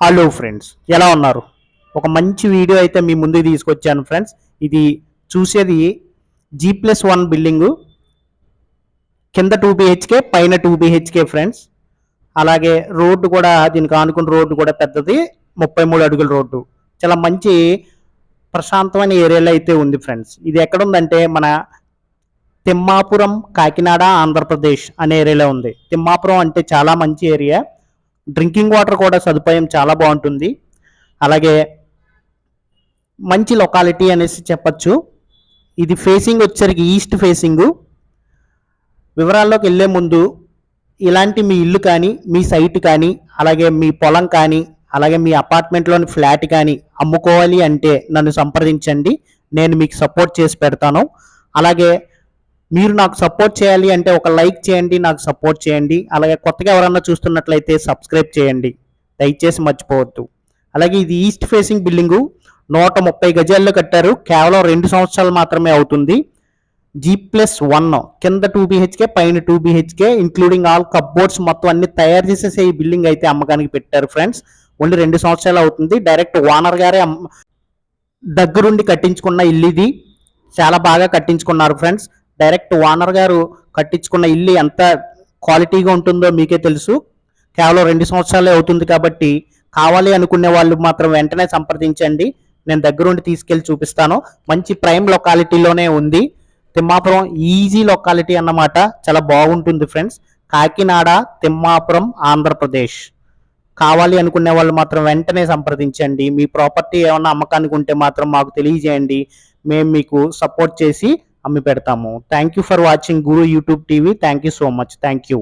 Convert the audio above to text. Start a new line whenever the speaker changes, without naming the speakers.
Hello friends ఎలా ఉన్నారు? ఒక మంచి వీడియో అయితే మీ ముందుకు తీసుకొచ్చాను ఫ్రెండ్స్ ఇది చూసేది జీ ప్లస్ వన్ బిల్డింగు కింద టూ బిహెచ్కే పైన టూ బిహెచ్కే ఫ్రెండ్స్ అలాగే రోడ్డు కూడా దీనికి ఆనుకున్న రోడ్డు కూడా పెద్దది ముప్పై మూడు అడుగుల రోడ్డు. చాలా మంచి ప్రశాంతమైన ఏరియాలో అయితే ఉంది ఫ్రెండ్స్ ఇది ఎక్కడ ఉందంటే మన తిమ్మాపురం కాకినాడ ఆంధ్రప్రదేశ్ అనే ఏరియాలో ఉంది. తిమ్మాపురం అంటే చాలా మంచి ఏరియా. డ్రింకింగ్ వాటర్ కూడా సదుపాయం చాలా బాగుంటుంది. అలాగే మంచి లొకాలిటీ అనేసి చెప్పచ్చు. ఇది ఫేసింగ్ వచ్చేసరికి ఈస్ట్ ఫేసింగ్. వివరాల్లోకి వెళ్ళే ముందు ఇలాంటి మీ ఇల్లు కానీ మీ సైట్ కానీ అలాగే మీ పొలం కానీ అలాగే మీ అపార్ట్మెంట్లోని ఫ్లాట్ కానీ అమ్ముకోవాలి అంటే నన్ను సంప్రదించండి. నేను మీకు సపోర్ట్ చేసి పెడతాను. అలాగే మీరు నాకు సపోర్ట్ చేయాలి అంటే ఒక లైక్ చేయండి నాకు సపోర్ట్ చేయండి. అలాగే కొత్తగా ఎవరన్నా చూస్తున్నట్లయితే సబ్స్క్రైబ్ చేయండి. దయచేసి మర్చిపోవద్దు. అలాగే ఇది ఈస్ట్ ఫేసింగ్ బిల్డింగు నూట ముప్పై గజాల్లో కట్టారు. కేవలం రెండు సంవత్సరాలు మాత్రమే అవుతుంది. జీ ప్లస్ వన్ కింద టూ బిహెచ్కే పైన two BHK including all cupboards మొత్తం అన్ని తయారు చేసేసే ఈ బిల్డింగ్ అయితే అమ్మకానికి పెట్టారు ఫ్రెండ్స్ ఓన్లీ రెండు సంవత్సరాలు అవుతుంది. డైరెక్ట్ ఓనర్ గారే అమ్మ- దగ్గరుండి కట్టించుకున్న ఇల్లు ఇది. చాలా బాగా కట్టించుకున్నారు ఫ్రెండ్స్ డైరెక్ట్ ఓనర్ గారు కట్టించుకున్న ఇల్లు ఎంత క్వాలిటీగా ఉంటుందో మీకే తెలుసు. కేవలం రెండు సంవత్సరాలే అవుతుంది కాబట్టి కావాలి అనుకునే వాళ్ళు మాత్రం వెంటనే సంప్రదించండి. నేను దగ్గరుండి తీసుకెళ్ళి చూపిస్తాను. మంచి ప్రైమ్ లొకాలిటీలోనే ఉంది. తిమ్మాపురం ఈజీ లొకాలిటీ అన్నమాట. చాలా బాగుంటుంది ఫ్రెండ్స్. కాకినాడ తిమ్మాపురం ఆంధ్రప్రదేశ్. కావాలి అనుకునే వాళ్ళు మాత్రం వెంటనే సంప్రదించండి. మీ ప్రాపర్టీ ఏమన్నా అమ్మకానికి ఉంటే మాత్రం మాకు తెలియజేయండి. మేము మీకు సపోర్ట్ చేసి అమ్మి పెడతాము. Thank you for watching Guru YouTube TV thank you so much thank you